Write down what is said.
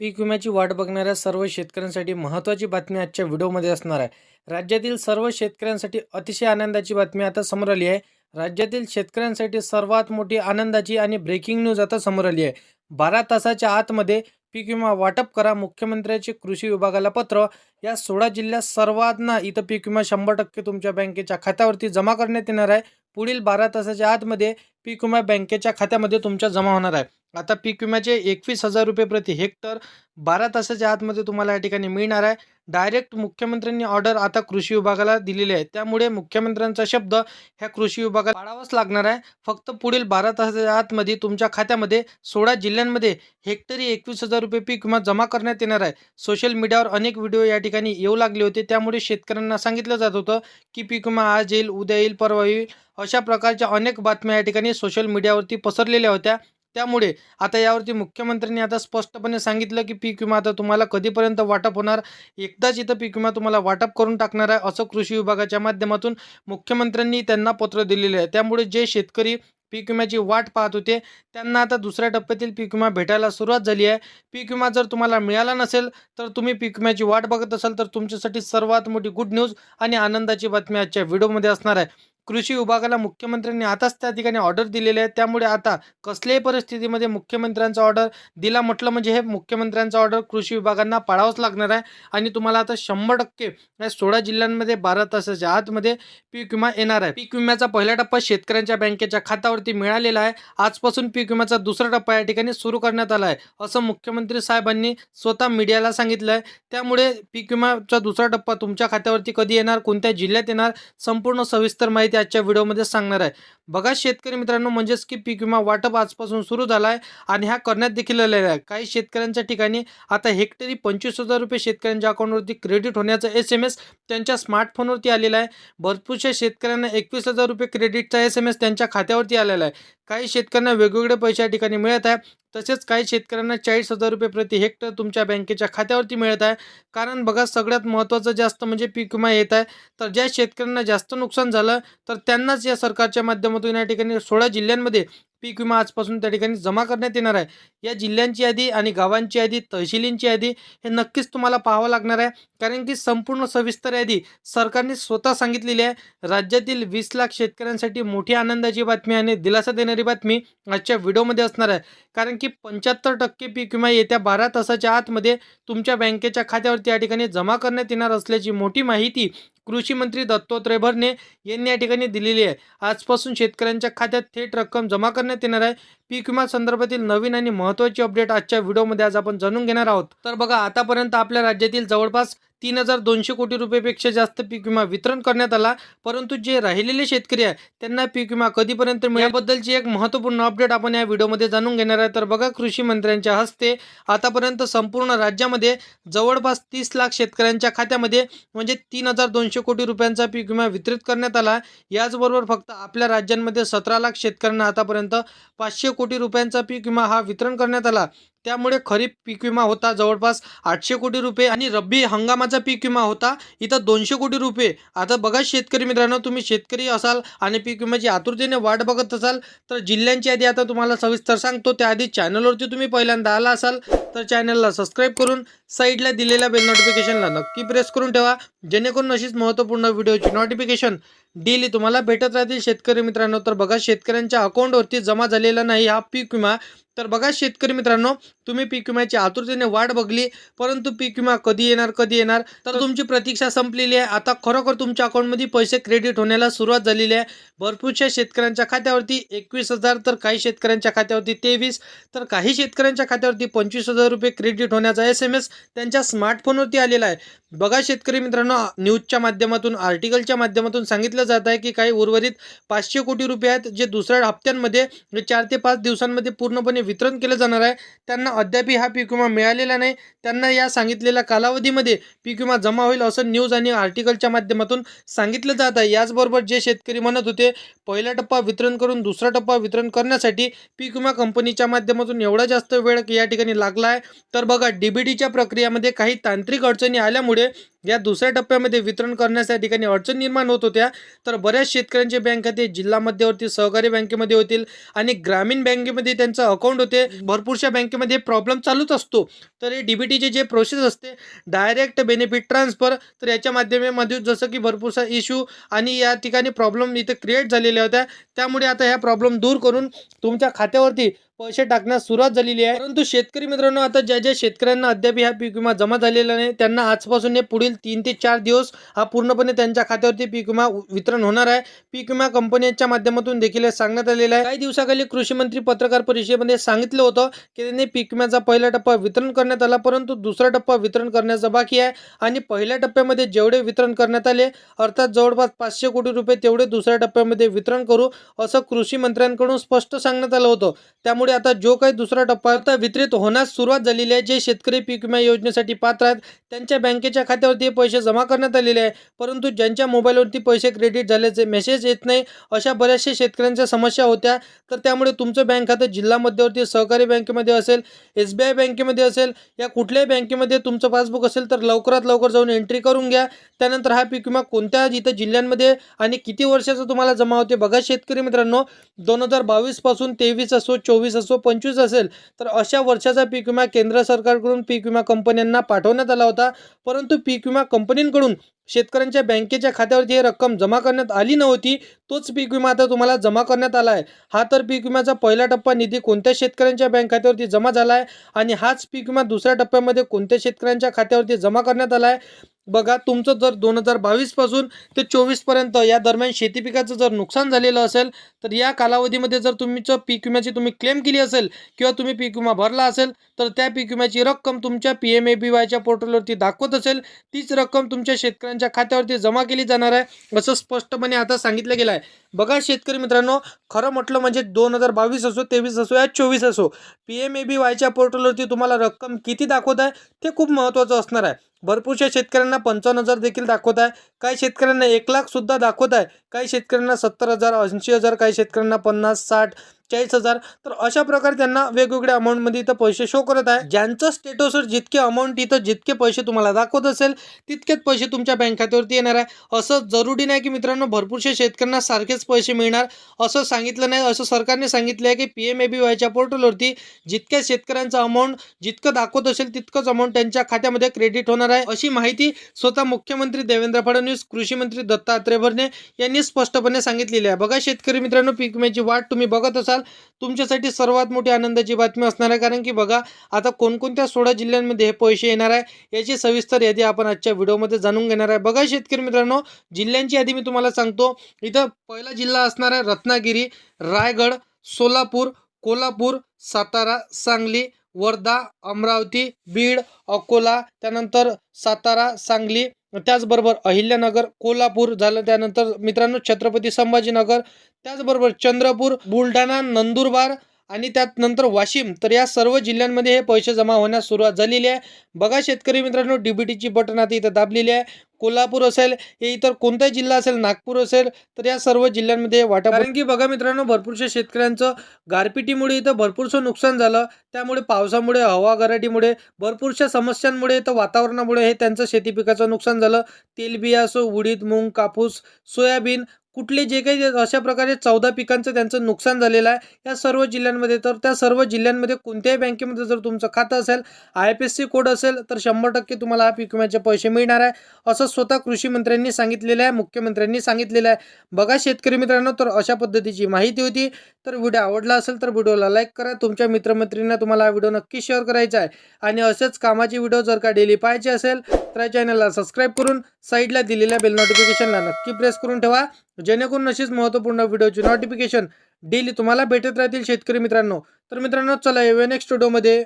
पीक विम्याची वाट बघणाऱ्या सर्व शेतकऱ्यांसाठी महत्त्वाची बातमी आजच्या व्हिडिओमध्ये असणार आहे. राज्यातील सर्व शेतकऱ्यांसाठी अतिशय आनंदाची बातमी आता समोर आली आहे. राज्यातील शेतकऱ्यांसाठी सर्वात मोठी आनंदाची आणि ब्रेकिंग न्यूज आता समोर आली आहे. बारा तासाच्या आतमध्ये पीक विमा वाटप करा मुख्यमंत्र्यांचे कृषी विभागाला पत्र. या सोळा जिल्ह्यात सर्वांना इथं पीक विमा शंभर टक्के तुमच्या बँकेच्या खात्यावरती जमा करण्यात येणार आहे. पुढील बारा तासाच्या आतमध्ये पीक विमा बँकेच्या खात्यामध्ये तुमच्या जमा होणार आहे. आता पीक विम्याचे एकवीस हजार रुपये प्रति हेक्टर बारा तासाच्या आतमध्ये तुम्हाला या ठिकाणी मिळणार आहे. डायरेक्ट मुख्यमंत्र्यांनी ऑर्डर आता कृषी विभागाला दिलेली आहे. त्यामुळे मुख्यमंत्र्यांचा शब्द ह्या कृषी विभागाला पाळावाच लागणार आहे. फक्त पुढील बारा तासाच्या आतमध्ये तुमच्या खात्यामध्ये सोळा जिल्ह्यांमध्ये हेक्टरी एकवीस हजार रुपये पीक विमा जमा करण्यात येणार आहे. सोशल मीडियावर अनेक व्हिडिओ या ठिकाणी येऊ लागले होते. त्यामुळे शेतकऱ्यांना सांगितलं जात होतं की पीक विमा आज येईल उद्या येईल परवा येईल अशा प्रकारच्या अनेक बातम्या या ठिकाणी सोशल मीडियावरती पसरलेल्या होत्या. त्यामुळे आता यावरती मुख्यमंत्र्यांनी आता स्पष्टपणे सांगितलं की पीक विमा आता तुम्हाला कधीपर्यंत वाटप होणार? एकदाच इथं पीक विमा तुम्हाला वाटप करून टाकणार आहे असं कृषी विभागाच्या माध्यमातून मुख्यमंत्र्यांनी त्यांना पत्र दिलेले आहे. त्यामुळे जे शेतकरी पीक विम्याची वाट पाहत होते त्यांना आता दुसऱ्या टप्प्यातील पीक विमा भेटायला सुरुवात झाली आहे. पीक विमा जर तुम्हाला मिळाला नसेल तर तुम्ही पीक विम्याची वाट बघत असाल तर तुमच्यासाठी सर्वात मोठी गुड न्यूज आणि आनंदाची बातमी आजच्या व्हिडिओमध्ये असणार आहे. कृषी विभागाला मुख्यमंत्र्यांनी आताच त्या ठिकाणी ऑर्डर दिलेले आहे त्यामुळे आता कसल्याही परिस्थितीमध्ये मुख्यमंत्र्यांचा ऑर्डर दिला म्हटलं म्हणजे हे मुख्यमंत्र्यांचा ऑर्डर कृषी विभागांना पाळावंच लागणार आहे. आणि तुम्हाला आता शंभर टक्के या सोळा जिल्ह्यांमध्ये बारा तासाच्या आतमध्ये पीक विमा येणार आहे. पीक विम्याचा पहिला टप्पा शेतकऱ्यांच्या बँकेच्या खात्यावरती मिळालेला आहे. आजपासून पीक विम्याचा दुसरा टप्पा या ठिकाणी सुरू करण्यात आला आहे. असं मुख्यमंत्री साहेबांनी स्वतः मीडियाला सांगितलं आहे त्यामुळे पीक विम्याचा दुसरा टप्पा तुमच्या खात्यावरती कधी येणार? कोणत्या जिल्ह्यात येणार? संपूर्ण सविस्तर माहिती आजच्या व्हिडिओमध्ये सांगणार आहे. बघा शेतकरी मित्रांनो म्हणजेच की पीक विमा वाटप आजपासून सुरू झाला आहे आणि ह्या करण्यात देखील आलेला आहे. काही शेतकऱ्यांच्या ठिकाणी आता हेक्टरी पंचवीस हजार रुपये शेतकऱ्यांच्या अकाउंटवरती क्रेडिट होण्याचा एस एम एस त्यांच्या स्मार्टफोनवरती आलेला आहे. भरपूरशा शेतकऱ्यांना एकवीस हजार रुपये क्रेडिटचा एस एम एस त्यांच्या खात्यावरती आलेला आहे. काही शेतकऱ्यांना वेगवेगळे पैसे या ठिकाणी मिळत आहे. तसेच काही शेतकऱ्यांना चाळीस हजार रुपये प्रति हेक्टर तुमच्या बँकेच्या खात्यावरती मिळत आहे. कारण बघा सगळ्यात महत्त्वाचं जास्त म्हणजे पीक विमा येत आहे. तर ज्या शेतकऱ्यांना जास्त नुकसान झालं तर त्यांनाच या सरकारच्या माध्यमातून या ठिकाणी सोळा जिल्ह्यांमध्ये पीक विमा आजपासून त्या ठिकाणी जमा करण्यात येणार आहे. या जिल्ह्यांची यादी आणि गावांची यादी तहसीलींची यादी हे नक्कीच तुम्हाला पाहावं लागणार आहे. कारण की संपूर्ण सविस्तर यादी सरकारने स्वतः सांगितलेली आहे. राज्यातील वीस लाख शेतकऱ्यांसाठी मोठी आनंदाची बातमी आणि दिलासा देणारी बातमी आजच्या व्हिडिओमध्ये असणार आहे. कारण की पंच्याहत्तर टक्के पीक विमा येत्या बारा तासाच्या आतमध्ये तुमच्या बँकेच्या खात्यावरती या ठिकाणी जमा करण्यात येणार असल्याची मोठी माहिती कृषी मंत्री दत्तोत्रय भरणे यांनी या ठिकाणी दिलेली आहे. आजपासून शेतकऱ्यांच्या खात्यात थेट रक्कम जमा करण्यात येणार आहे. पीक विमा संदर्भातील नवीन आणि महत्त्वाची अपडेट आजच्या व्हिडिओमध्ये आज आपण जाणून घेणार आहोत. तर बघा आतापर्यंत आपल्या राज्यातील जवळपास तीन हजार दोनशे कोटी रुपयेपेक्षा जास्त पीक विमा वितरण करण्यात आला. परंतु जे राहिलेले शेतकरी आहे त्यांना पीक विमा कधीपर्यंत मिळाल्याबद्दलची एक महत्त्वपूर्ण अपडेट आपण या व्हिडिओमध्ये जाणून घेणार आहे. तर बघा कृषी मंत्र्यांच्या हस्ते आतापर्यंत संपूर्ण राज्यामध्ये जवळपास तीस लाख शेतकऱ्यांच्या खात्यामध्ये म्हणजे तीन हजार दोनशे कोटी रुपयांचा पीक विमा वितरित करण्यात आला. याचबरोबर फक्त आपल्या राज्यांमध्ये सतरा लाख शेतकऱ्यांना आतापर्यंत पाचशे कोटी रुपयांचा पीक विमा हा वितरण करण्यात आला. त्यामुळे खरीप पीक विमा होता जवळपास आठशे कोटी रुपये आणि रब्बी हंगामाचा पीक विमा होता. इथं दोनशे कोटी रुपये. आता बघा शेतकरी मित्रांनो तुम्ही शेतकरी असाल आणि पीक विम्याची आतुरतेने वाट बघत असाल तर जिल्ह्यांची यादी आता तुम्हाला सविस्तर सांगतो. त्याआधी चॅनलवरती तुम्ही पहिल्यांदा आला असाल तर चॅनलला सबस्क्राईब करून साईडला दिलेल्या बेल नोटिफिकेशनला नक्की प्रेस करून ठेवा. जेणेकरून अशीच महत्त्वपूर्ण व्हिडिओची नोटिफिकेशन डेली तुम्हाला भेटत राहतील शेतकरी मित्रांनो. तर बघा शेतकऱ्यांच्या अकाउंटवरती जमा झालेला नाही हा पीक विमा. तर बघा शेतकरी मित्रांनो तुम्ही पीक विम्याची आतुरतेने वाट बघली परंतु पीक विमा कधी येणार कधी येणार? तर तुमची प्रतीक्षा संपलेली आहे. आता खरोखर तुमच्या अकाउंटमध्ये पैसे क्रेडिट होण्याला सुरुवात झालेली आहे. भरपूरशा शेतकऱ्यांच्या खात्यावरती एकवीस हजार तर काही शेतकऱ्यांच्या खात्यावरती तेवीस तर काही शेतकऱ्यांच्या खात्यावरती पंचवीस हजार रुपये क्रेडिट होण्याचा एस एम एस त्यांच्या स्मार्टफोनवरती आलेला आहे. बघा शेतकरी मित्रांनो न्यूजच्या माध्यमातून आर्टिकलच्या माध्यमातून सांगितलं जात आहे की काही उर्वरित पाचशे कोटी रुपये आहेत जे दुसऱ्या हप्त्यांमध्ये चार ते पाच दिवसांमध्ये पूर्णपणे वितरण केलं जाणार आहे. त्यांना अद्याप हा पीक विमा मिळालेला नाही. त्यांना या सांगितलेल्या कालावधीमध्ये पीक विमा जमा होईल असं न्यूज आणि आर्टिकलच्या माध्यमातून सांगितलं जात आहे. याचबरोबर जे शेतकरी म्हणत होते पहिला टप्पा वितरण करून दुसरा टप्पा वितरण करण्यासाठी पीक विमा कंपनीच्या माध्यमातून एवढा जास्त वेळ या ठिकाणी लागला आहे. तर बघा डीबीडीच्या प्रक्रियामध्ये काही तांत्रिक अडचणी आल्यामुळे या दुसऱ्या टप्प्यामध्ये वितरण करण्यास या ठिकाणी अडचण निर्माण होत होत्या. तर बऱ्याच शेतकऱ्यांचे बँक खाते जिल्हा मध्यवर्ती सहकारी बँकेमध्ये होतील आणि ग्रामीण बँकेमध्ये त्यांचं अकाउंट होते. भरपूरशा बँकेमध्ये प्रॉब्लेम चालूच असतो. तर हे डी बी टीचे जे प्रोसेस असते डायरेक्ट बेनिफिट ट्रान्सफर तर याच्या माध्यमामध्ये जसं की भरपूरसा इश्यू आणि या ठिकाणी प्रॉब्लेम इथे क्रिएट झालेल्या होत्या. त्यामुळे आता ह्या प्रॉब्लेम दूर करून तुमच्या खात्यावरती पैसे टाकण्यास सुरुवात झालेली आहे. परंतु शेतकरी मित्रांनो आता ज्या ज्या शेतकऱ्यांना अद्याप हा पीक विमा जमा झालेला नाही त्यांना आजपासून हे पुढील तीन ते चार दिवस हा पूर्णपणे त्यांच्या खात्यावरती पीक विमा वितरण होणार आहे. पीक विमा कंपन्यांच्या माध्यमातून देखील सांगण्यात आलेलं आहे. काही दिवसाखाली कृषी मंत्री पत्रकार परिषदेमध्ये सांगितलं होतं की त्यांनी पीक विम्याचा पहिला टप्पा वितरण करण्यात आला परंतु दुसरा टप्पा वितरण करण्याचा बाकी आहे. आणि पहिल्या टप्प्यामध्ये जेवढे वितरण करण्यात आले अर्थात जवळपास पाचशे कोटी रुपये तेवढे दुसऱ्या टप्प्यामध्ये वितरण करू असं कृषी मंत्र्यांकडून स्पष्ट सांगण्यात आलं होतं. त्यामुळे आता जो काही दुसरा टप्पा आता वितरित होण्यास सुरुवात झालेली आहे. जे शेतकरी पीक विमा योजनेसाठी पात्र आहेत त्यांच्या बँकेच्या खात्यावरती पैसे जमा करण्यात आलेले आहे. परंतु ज्यांच्या मोबाईलवरती पैसे क्रेडिट झाल्याचे मेसेज येत नाही अशा बऱ्याचशा शेतकऱ्यांच्या समस्या होत्या. तर त्यामुळे तुमचं बँक खातं जिल्हा मध्यवर्ती सहकारी बँकेमध्ये असेल एस बी आय बँकेमध्ये असेल या कुठल्याही बँकेमध्ये तुमचं पासबुक असेल तर लवकरात लवकर जाऊन एंट्री करून घ्या. त्यानंतर हा पीक विमा कोणत्या इथं जिल्ह्यांमध्ये आणि किती वर्षाचा तुम्हाला जमा होते बघा शेतकरी मित्रांनो दोन हजार बावीसपासून तेवीस असो चोवीस असो पंचवीस असेल तर अशा वर्षाचा पीक विमा केंद्र सरकारकडून पीक विमा कंपन्यांना पाठवण्यात आला होता. परंतु पीक विमा कंपनींकडून शेतकऱ्यांच्या बँकेच्या खात्यावरती ही रक्कम जमा करण्यात आली नव्हती. तोच पीक विमा आता तुम्हाला जमा करण्यात आला आहे हा तर पीक विम्याचा पहिला टप्पा निधी कोणत्या शेतकऱ्यांच्या बँक खात्यावरती जमा झाला आहे आणि हाच पीक विमा दुसऱ्या टप्प्यामध्ये कोणत्या शेतकऱ्यांच्या खात्यावरती जमा करण्यात आला आहे बघा तुमचं जर दोन हजार बावीसपासून ते चोवीसपर्यंत या दरम्यान शेती पिकाचं जर नुकसान झालेलं असेल तर या कालावधीमध्ये जर तुमचं पीक विम्याची तुम्ही क्लेम केली असेल किंवा तुम्ही पीक विमा भरला असेल तर त्या पीक विम्याची रक्कम तुमच्या पी एम ए बी वायच्या पोर्टलवरती दाखवत असेल. तीच रक्कम तुमच्या शेतकऱ्यांच्या खात्यावरती जमा केली जाणार आहे असं स्पष्टपणे आता सांगितलं गेलं आहे. बघा शेतकरी मित्रांनो खरं म्हटलं म्हणजे दोन हजार बावीस असो तेवीस असो या चोवीस असो पी एम ए बी वायच्या पोर्टलवरती तुम्हाला रक्कम किती दाखवत आहे ते खूप महत्त्वाचं असणार आहे. भरपूरशा शेतकऱ्यांना पंचावन्न हजार देखील दाखवत आहे. काही शेतकऱ्यांना एक लाखसुद्धा दाखवत आहे. काही शेतकऱ्यांना सत्तर हजार ऐंशी हजार काही शेतकऱ्यांना पन्नास साठ चाळीस हजार. तर अशा प्रकारे त्यांना वेगवेगळ्या अमाऊंटमध्ये इथं पैसे शो करत आहे. ज्यांचं स्टेटसवर जितके अमाऊंट इथं जितके पैसे तुम्हाला दाखवत असेल तितकेच पैसे तुमच्या बँक खात्यावरती येणार आहे. असं जरुरी नाही की मित्रांनो भरपूरशा शेतकऱ्यांना सारखेच पैसे मिळणार. असं सांगितलं नाही असं सरकारने सांगितलं आहे की पी एम ए बी वायच्या पोर्टलवरती जितक्या शेतकऱ्यांचं अमाऊंट जितकं दाखवत असेल तितकंच अमाऊंट त्यांच्या खात्यामध्ये क्रेडिट होणार आहे. अशी माहिती स्वतः मुख्यमंत्री देवेंद्र फडणवीस कृषी मंत्री दत्तात्रय भरणे यांनी स्पष्टपणे सांगितलेली आहे. बघा शेतकरी मित्रांनो पीक विम्याची वाट तुम्ही बघत असाल. तुमच्यासाठी सर्वात मोठी आनंदाची बातमी असणार आहे. कारण की बघा आता कोणकोणत्या सोळा जिल्ह्यांमध्ये हे पैसे येणार आहे याची सविस्तर यादी आपण आजच्या व्हिडिओमध्ये जाणून घेणार आहे. बघा शेतकरी मित्रांनो जिल्ह्यांची यादी मी तुम्हाला सांगतो. इथं पहिला जिल्हा असणार आहे रत्नागिरी रायगड सोलापूर कोल्हापूर सातारा सांगली वर्धा अमरावती बीड अकोला त्यानंतर सातारा सांगली त्याचबरोबर अहिल्यानगर कोल्हापूर झालं त्यानंतर मित्रांनो छत्रपती संभाजीनगर त्याचबरोबर चंद्रपूर बुलढाणा नंदुरबार आणि त्यात नंतर वाशिम. तर या सर्व जिल्ह्यांमध्ये हे पैसे जमा होण्यास सुरुवात झालेली आहे. बघा शेतकरी मित्रांनो डीबीटीची बटन आता इथं दाबलेली आहे. कोल्हापूर असेल हे इतर कोणताही जिल्हा असेल नागपूर असेल तर या सर्व जिल्ह्यांमध्ये हे कारण की बघा मित्रांनो भरपूरशा शेतकऱ्यांचं गारपिटीमुळे इथं भरपूरसं नुकसान झालं. त्यामुळे पावसामुळे हवा गराटीमुळे भरपूरशा समस्यांमुळे इथं वातावरणामुळे हे त्यांचं शेती पिकाचं नुकसान झालं. तेलबिया असो उडीद मूग कापूस सोयाबीन कुठले जे काही अशा प्रकारे चौदा पिकांचं त्यांचं नुकसान झालेलं आहे या सर्व जिल्ह्यांमध्ये तर त्या सर्व जिल्ह्यांमध्ये कोणत्याही बँकेमध्ये जर तुमचं खातं असेल I F S C code असेल तर शंभर टक्के तुम्हाला हा पीक विम्याचे पैसे मिळणार आहे. असं स्वतः कृषी मंत्र्यांनी सांगितलेलं आहे मुख्यमंत्र्यांनी सांगितलेलं आहे. बघा शेतकरी मित्रांनो तर अशा पद्धतीची माहिती होती. तर व्हिडिओ आवडला असेल तर व्हिडिओला लाईक करा. तुमच्या मित्रमैत्रिणींना तुम्हाला हा व्हिडिओ नक्की शेअर करायचा आहे. आणि असेच कामाची व्हिडिओ जर का डेली पाहायचे असेल तर चॅनलला सबस्क्राईब करून साईडला दिलेल्या बेल नोटिफिकेशनला नक्की प्रेस करून ठेवा. जेणेकरून अशीच महत्त्वपूर्ण व्हिडिओची नोटिफिकेशन डेली तुम्हाला भेटत राहतील शेतकरी मित्रांनो. तर मित्रांनो चला येऊया नेक्स्ट व्हिडिओमध्ये